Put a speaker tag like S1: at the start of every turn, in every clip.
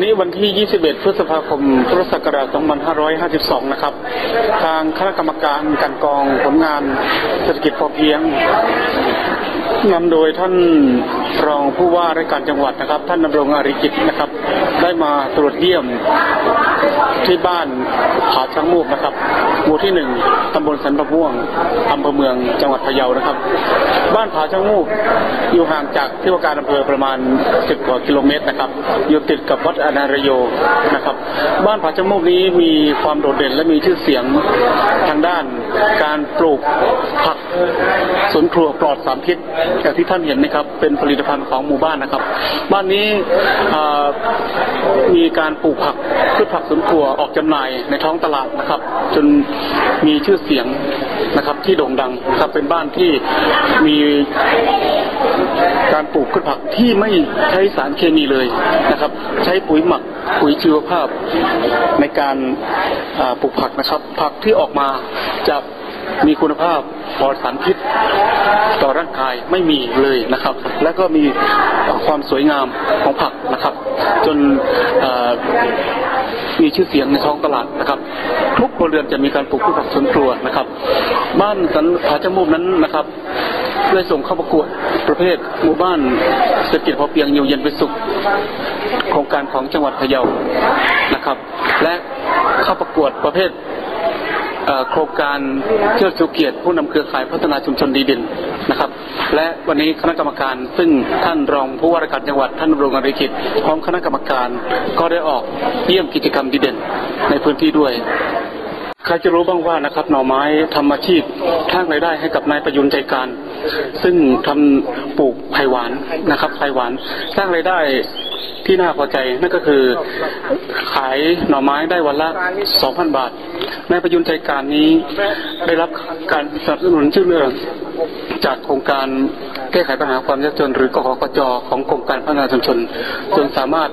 S1: วันนี้วันที่ 21 พฤษภาคม พุทธศักราช 2552 นะครับ ทางคณะกรรมการการกองผลงานเศรษฐกิจพอเพียงนำโดยท่านรองผู้ว่าราชการจังหวัดนะครับ ท่านดำรงอาริกิจนะครับ ได้มาตรวจเยี่ยมที่บ้านผาช้างมูกนะครับ หมู่ที่หนึ่งตำบลสันประม่วงอำเภอเมืองจังหวัดพะเยานะครับ บ้านผาช้างมูกอยู่ห่างจากที่ว่าการอำเภอประมาณ10กว่ากิโลเมตรนะครับ อยู่ติดกับวัดอนารโยนะครับ บ้านผาช้างมูกนี้มีความโดดเด่นและมีชื่อเสียงทางด้านการปลูกผักสวนครัวปลอดสารพิษอย่างที่ท่านเห็นนะครับ เป็นผลิตภัณฑ์ของหมู่บ้านนะครับ บ้านนี้อ่ามีการปลูกผักพืชผักสวนครัวออกจำหน่ายในท้องตลาดนะครับ จนมีชื่อเสียงนะครับที่โด่งดังครับเป็นบ้านที่มีการปลูกพืชผักที่ไม่ใช้สารเคมีเลยนะครับ ใช้ปุ๋ยหมักปุ๋ยชีวภาพในการปลูกผักนะครับ ผักที่ออกมาจะ มีคุณภาพปลอดสารพิษ ต่อร่างกายไม่มีเลยนะครับ และก็มีความสวยงามของผักนะครับ จนมีชื่อเสียงในท้องตลาดนะครับ ทุกครัวเรือนจะมีการปลูกพืชผักสวนครัวนะครับ บ้านสันผาจมูกนั้นนะครับได้ส่งเข้าประกวดประเภทหมู่บ้านเศรษฐกิจพอเพียงอยู่เย็นเป็นสุขโครงการของจังหวัดพะเยานะครับ และเข้าประกวดประเภท โครงการเชิดชูเกียรติผู้นำเครือข่ายพัฒนาชุมชนดีเด่นนะครับ และวันนี้คณะกรรมการซึ่งท่านรองผู้ว่าราชการจังหวัดท่านรงอริกิจพร้อมคณะกรรมการก็ได้ออกเยี่ยมกิจกรรมดีเด่นในพื้นที่ด้วยใครจะรู้บ้างว่านะครับหน่อไม้ทำอาชีพสร้างรายได้ให้กับนายประยุนใจการ ซึ่งทำปลูกไผ่หวานนะครับไผ่หวานสร้างรายได้ ที่น่าพอใจนั่นก็คือขายหน่อไม้ได้วันละ 2,000 บาทนายประยุนใจการนี้ได้รับการสนับสนุนชื่อเรื่องจากโครงการแก้ไขปัญหาความยากจน หรือกขกจของกรมการพัฒนาชุมชนจนสามารถ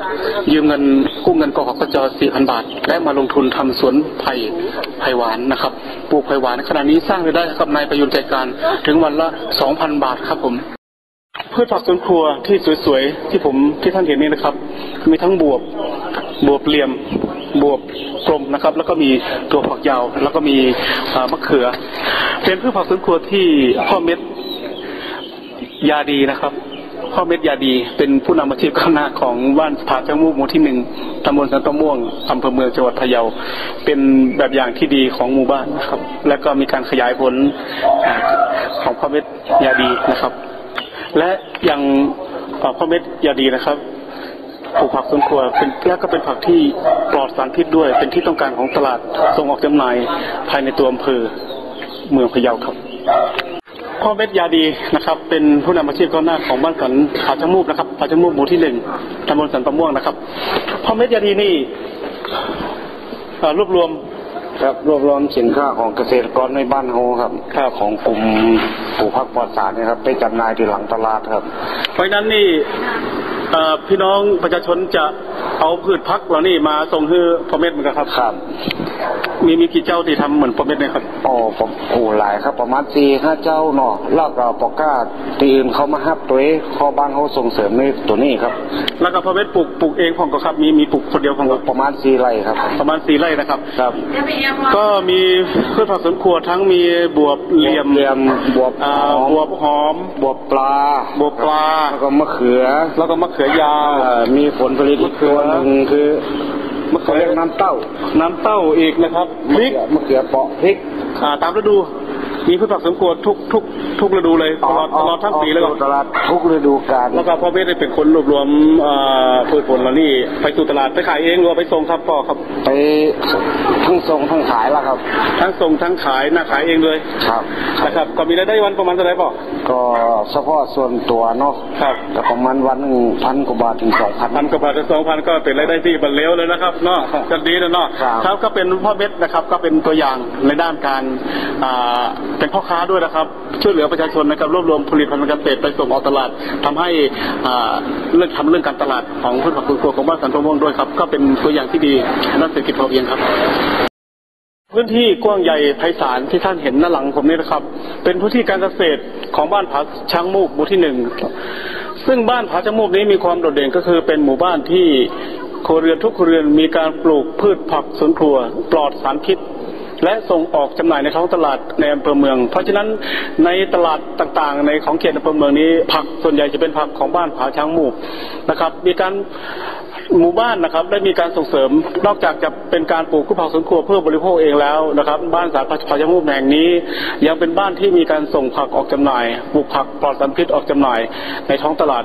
S1: ยืมเงินกู้เงินกขกจ4,000 บาท และมาลงทุนทำสวนไผ่ไผ่หวานนะครับ ปลูกไผ่หวานขณะนี้สร้างรายได้ให้กับนายประยุนใจการถึงวันละ 2,000 บาทครับผม พืชผักสวนครัวที่สวยๆที่ผมที่ท่านเห็นนี่นะครับ มีทั้งบวบบวบเหลี่ยมบวบกลมนะครับ แล้วก็มีตัวผักยาว แล้วก็มีมะเขือ เป็นพืชผักสวนครัวที่พ่อเม็ดยาดีนะครับพ่อเม็ดยาดี เป็นผู้นำอาชีพข้างหน้าของบ้านผาจังมูกหมู่ที่หนึ่งตำบลสันตะม่วงอำเภอเมืองจังหวัดพะเยา เป็นแบบอย่างที่ดีของหมู่บ้านนะครับ แล้วก็มีการขยายผลของพ่อเม็ดยาดีนะครับ และอย่างเอ่อพ่อเม็ดยาดีนะครับปลูกผักสวนครัวเป็นและก็เป็นผักที่ปลอดสารพิษด้วย เป็นที่ต้องการของตลาดส่งออกจำหน่ายภายในตัวอำเภอเมืองพะเยาครับพ่อเม็ดยาดีนะครับ เป็นผู้นำอาชีพก้าวหน้าของบ้านสันผาจมูกนะครับผาจมูกหมู่ที่หนึ่งตำบลสันปะม่วงนะครับพ่อเม็ดยาดีนี่รวบรวม
S2: ครับรวบรวมสินค้าของเกษตรกรในบ้านเฮาครับ
S1: ครับ
S2: ของกลุ่มปลูกผักปลอดสารนะครับไปจำหน่ายที่หลังตลาดครับ
S1: เพราะฉะนั้นนี่เอ่อพี่น้องประชาชนจะเอาพืชพักเหล่านี้มาส่งให้พ่อเม็ดเหมือนกันครับ
S2: ครับ
S1: มีมีกี่เจ้าที่ทำเหมือนพ่อเม็ดเนี่ยครับ
S2: โอ้ผมโอ้หลายครับ ประมาณสี่ห้าเจ้าเนาะแล้วก็ปอกก้าตีอื่นเขามาฮับตัวเองข้อบ้านเขาส่งเสริมในตัวนี้ครับ
S1: แล้วก็พ่อเม็ดปลูกปลูกเองของก็ครับ มีมีปลูกคนเดียวของก็
S2: ประมาณสี่ไร่ครับ
S1: ประมาณสี่ไร่นะครับ
S2: ครับ
S1: ก็มีพืชผักสวนครัวทั้งมีบวบเหลี่ยม
S2: เหลี่ยมบวบ
S1: อ่า
S2: หอม
S1: บวบหอม
S2: บวบปลา
S1: บวบปลา
S2: แล้วก็มะเขือ
S1: แล้วก็มะเขือยาว
S2: เอ่อมีผลผลิตอีกตัวหนึ่งคือ
S1: มะ
S2: เขา
S1: เขือ
S2: เรียกน้ำเต้า
S1: น้ำเต้าอีกนะครับพริก
S2: มะเขือเปาะพริก
S1: อ่าตามฤดู มีพืชผักสวนครัวทุกทุกทุกฤดูเลยตลอดตลอดทั้งปีเลย
S2: ออกตลาดทุกฤดูกาล
S1: แล้วก็พ่อเม็ดได้เป็นคนรวบรวมเอ่อพืชผลเหล่านี้ไปสู่ตลาดไปขายเองหรือว่าไปส่งครับพ่อครับ
S2: ไป ทั้งส่งทั้งขายแล้วครับ
S1: ทั้งส่งทั้งขายหน้าขายเองเลย
S2: ครับ
S1: นะครับ ก็มีรายได้วันประมาณเท่าไหร่พ่อ
S2: ก็เฉพาะส่วนตัวเนาะ
S1: ครับ
S2: แต่ประมาณวันหนึ่งพันกว่าบาทถึงสองพัน
S1: พันกว่าบาทถึงสองพันก็เป็นรายได้ที่บันเลวเลยนะครับเนาะจะดีนะเนาะ
S2: ครับ
S1: ครับก็เป็นพ่อเม็ดนะครับ ก็เป็นตัวอย่างในด้านการอ่าเป็นพ่อค้าด้วยนะครับ ช่วยเหลือประชาชนนะครับรวบรวมผลิตภัณฑ์การเกษตรไปส่งออกตลาดทำให้อ่าเรื่องทำเรื่องการตลาดของพืชผักสวนครัวของบ้านสันปะม่วงด้วยครับ ก็เป็นตัวอย่างที่ดีด้านเศรษฐกิจพอเพียงครับ พื้นที่กว้างใหญ่ไพศาลที่ท่านเห็นด้าหลังผมนี่นะครับ เป็นพื้นที่การเกษตรของบ้านผาช้างมูกหมู่ที่หนึ่งซึ่งบ้านผาช้างมูกนี้มีความโดดเด่นก็คือเป็นหมู่บ้านที่ครัวเรือนทุกครัวเรือนมีการปลูกพืชผักสวนครัว ปลอดสารพิษ และส่งออกจำหน่ายในท้องตลาดในอำเภอเมือง เพราะฉะนั้นในตลาดต่างๆ ในของเขตอำเภอเมืองนี้ ผักส่วนใหญ่จะเป็นผักของบ้านผาช้างมู่นะครับ มีการ หมู่บ้านนะครับได้มีการส่งเสริม นอกจากจะเป็นการปลูกพืชผักสวนครัวเพื่อบริโภคเองแล้วนะครับ บ้านสารผาช้างหมู่แห่งนี้ ยังเป็นบ้านที่มีการส่งผักออกจำหน่ายปลูกผักปลอดสารพิษออกจำหน่าย ในท้องตลาด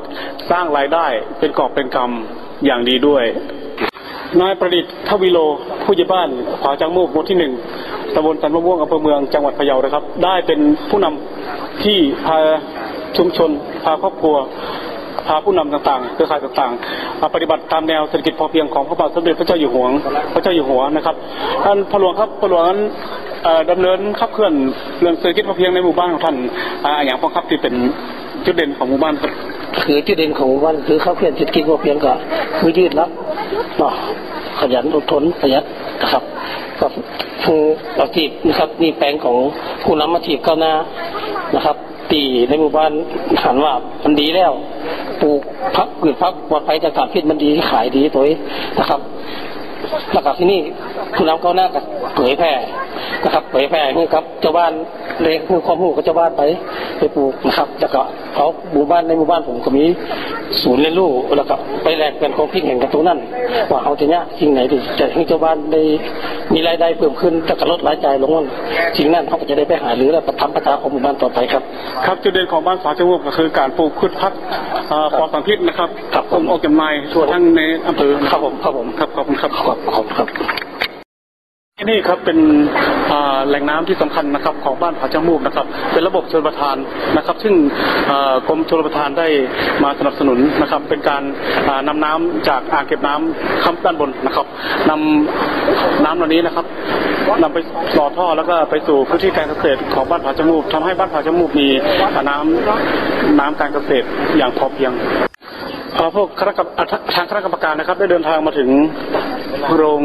S1: สร้างรายได้เป็นกอบเป็นกำอย่างดีด้วยนายประดิษฐ์ทวิโลผู้ใหญ่บ้านผาจังมูกหมู่ที่หนึ่งตำบลสันมะม่วงอำเภอเมืองจังหวัดพะเยานะครับ ได้เป็นผู้นำที่พาชุมชนพาครอบครัว พาผู้นำต่างๆเครือข่ายต่างๆ ปฏิบัติตามแนวเศรษฐกิจพอเพียงของพระบาทสมเด็จพระเจ้าอยู่หัวพระเจ้าอยู่หัวนะครับท่านพระหลวงครับพระหลวงนั้นเอ่อดำเนินขับเคลื่อนเรื่องเศรษฐกิจพอเพียงในหมู่บ้านของท่านอย่างพ้องครับที่เป็นจุดเด่นของหมู่บ้านครับ
S3: คือจุดเด่นของวันคือข้าวเพียรจิตกินพอเพียงก็คือยืดรับเนาะขยันอดทนประหยัดนะครับก็ผู้อาชีพนะครับนี่แปลงของผู้นำอาชีพก้าวหน้านะครับตีในหมู่บ้านหันว่ามันดีแล้ว ปลูกพักพืชพักปลอดภัยจากสารพิษมันดีขายดีตัวนะครับแล้วก็ที่นี่คุณน้ำก้าวหน้าก็เผยแพร่นะครับเผยแพร่ให้กับเจ้าบ้าน เล็กให้ความรู้กับเจ้าบ้านไปไปปลูกนะครับ แล้วก็เขาหมู่บ้านในหมู่บ้านผมก็มีศูนย์เรียนรู้แล้วก็ไปแลกเปลี่ยนของพิกแห่งกันตรงนั้นว่าเขาจะเนี่ยสิ่งไหนที่จะให้เจ้าบ้านได้มีรายได้เพิ่มขึ้นแล้วก็ลดรายจ่ายลงนั่นสิ่งนั้นเขาก็จะได้ไปหาหรือแล้วประทับประทาของหมู่บ้านต่อไปครับ
S1: ครับจุดเด่นของบ้านฝาจังหวก็คือการปลูกพืชพักเอ่อปลอดสารพิษนะครับ
S3: ครับ
S1: ผมออกจำหน่ายทั่วทั้งในอำเภอ
S3: ครับผมครับผม
S1: ครับขอบคุณครับ
S3: ขอบขอบครับ
S1: ที่นี่ครับเป็นแหล่งน้ำที่สำคัญนะครับของบ้านผาจมูกนะครับ เป็นระบบชลประทานนะครับ ซึ่งกรมชลประทานได้มาสนับสนุนนะครับ เป็นการอ่านำน้ำจากอ่างเก็บน้ำข้าด้านบนนะครับนำน้ำเหล่านี้นะครับนำไปต่อท่อแล้วก็ไปสู่พื้นที่การเกษตรของบ้านผาจมูกทำให้บ้านผาจมูกมีน้ำน้ำการเกษตรอย่างพอเพียงเอ่อพวกคณะกรรมอะทางคณะกรรมการนะครับ ได้เดินทางมาถึงโรง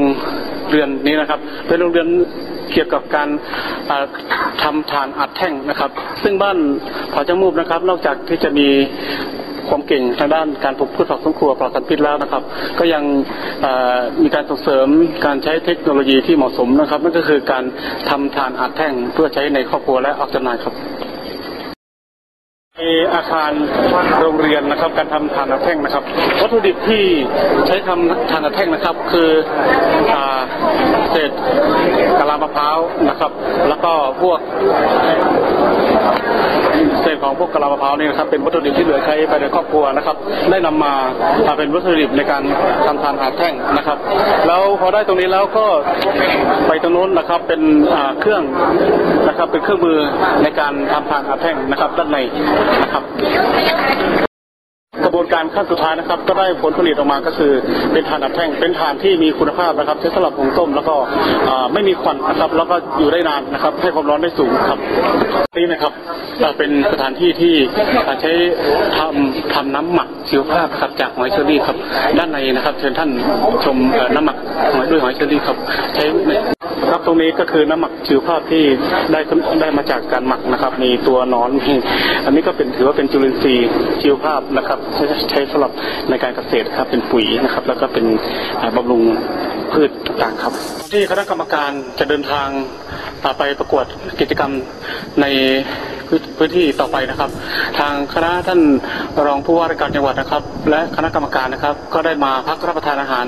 S1: เรือนนี้นะครับ เป็นโรงเรือนเกี่ยวกับการอ่าทำฐานอัดแท่งนะครับ ซึ่งบ้านผาจมูกนะครับ นอกจากที่จะมีความเก่งทางด้านการปลูกพืชผักสวนครัวปลอดสารพิษแล้วนะครับ ก็ยังมีการส่งเสริมการใช้เทคโนโลยีที่เหมาะสมนะครับนั่นก็คือการทำฐานอัดแท่งเพื่อใช้ในครอบครัวและออกจำหน่ายครับ ในอาคารโรงเรียนนะครับการทำฐานแท่งนะครับ วัตถุดิบที่ใช้ทำฐานแท่งนะครับ คืออ่าเศษกะลามะพร้าวนะครับ แล้วก็พวก เศษของพวกกะลามะพร้าวนี่นะครับเป็นวัตถุดิบที่เหลือใช้ภายในครอบครัวนะครับ ได้นำมาทาเป็นวัตถุดิบในการทำทานอัดแท่งนะครับ แล้วพอได้ตรงนี้แล้วก็ไปตรงนู้นนะครับเป็นเครื่องนะครับเป็นเครื่องมือในการทำทานอัดแท่งนะครับ ด้านในนะครับ กระบวนการขั้นสุดท้ายนะครับ ก็ได้ผลผลิตออกมาก็คือเป็นถ่านอัดแท่งเป็นถ่านที่มีคุณภาพนะครับใช้สำหรับหุงต้มแล้วก็ไม่มีควันนะครับแล้วก็อยู่ได้นานนะครับ ให้ความร้อนได้สูงครับนี่นะครับเป็นสถานที่ที่ใช้ทำทำน้ำหมักชีวภาพครับจากหอยเชอรี่ครับ ด้านในนะครับ เชิญท่านชมน้ำหมักหอยด้วยหอยเชอรี่ครับใช้ใน ครับตรงนี้ก็คือน้ำหมักชีวภาพที่ได้ได้มาจากการหมักนะครับ มีตัวนอนมีอันนี้ก็เป็นถือว่าเป็นจุลินทรีย์ชีวภาพนะครับ ใช้ใช้สำหรับในการเกษตรครับเป็นปุ๋ยนะครับ แล้วก็เป็นบำรุง พืชต่างๆครับ ที่คณะกรรมการจะเดินทางอ่าไปประกวดกิจกรรมในพื้นที่ต่อไปนะครับ ทางคณะท่านรองผู้ว่าราชการจังหวัดนะครับ และคณะกรรมการนะครับ ก็ได้มาพักรับประทานอาหาร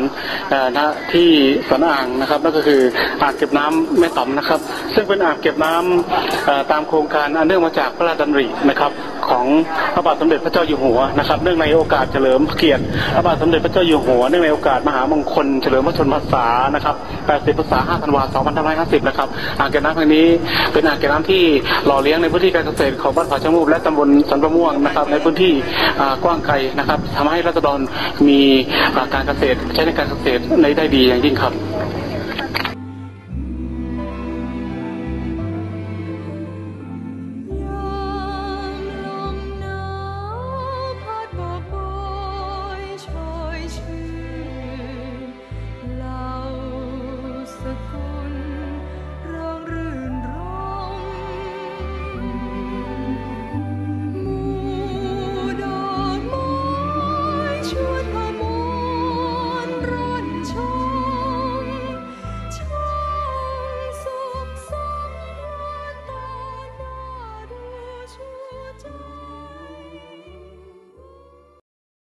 S1: ณที่สวนอ่างนะครับนั่นก็คืออ่างเก็บน้ำแม่ต่อมนะครับ ซึ่งเป็นอ่างเก็บน้ำเอ่อตามโครงการอันเนื่องมาจากพระราชดำรินะครับ ของพระบาทสมเด็จพระเจ้าอยู่หัวนะครับเนื่องในโอกาสเฉลิมพระเกียรติพระบาทสมเด็จพระเจ้าอยู่หัวเนื่องในโอกาสมหามงคลเฉลิมพระชนมพรรษานะครับ80พรรษา5ธันวาคม2550 นะครับอ่างเก็บน้ำแห่งนี้เป็นอ่างเก็บน้ำที่หล่อเลี้ยงในพื้นที่การเกษตรของบ้านผาชะมูกและตำบลสันประม่วงนะครับในพื้นที่กว้างไกลนะครับทำให้รัษฎรมีการเกษตรใช้ในการเกษตรในได้ดีอย่างยิ่งครับ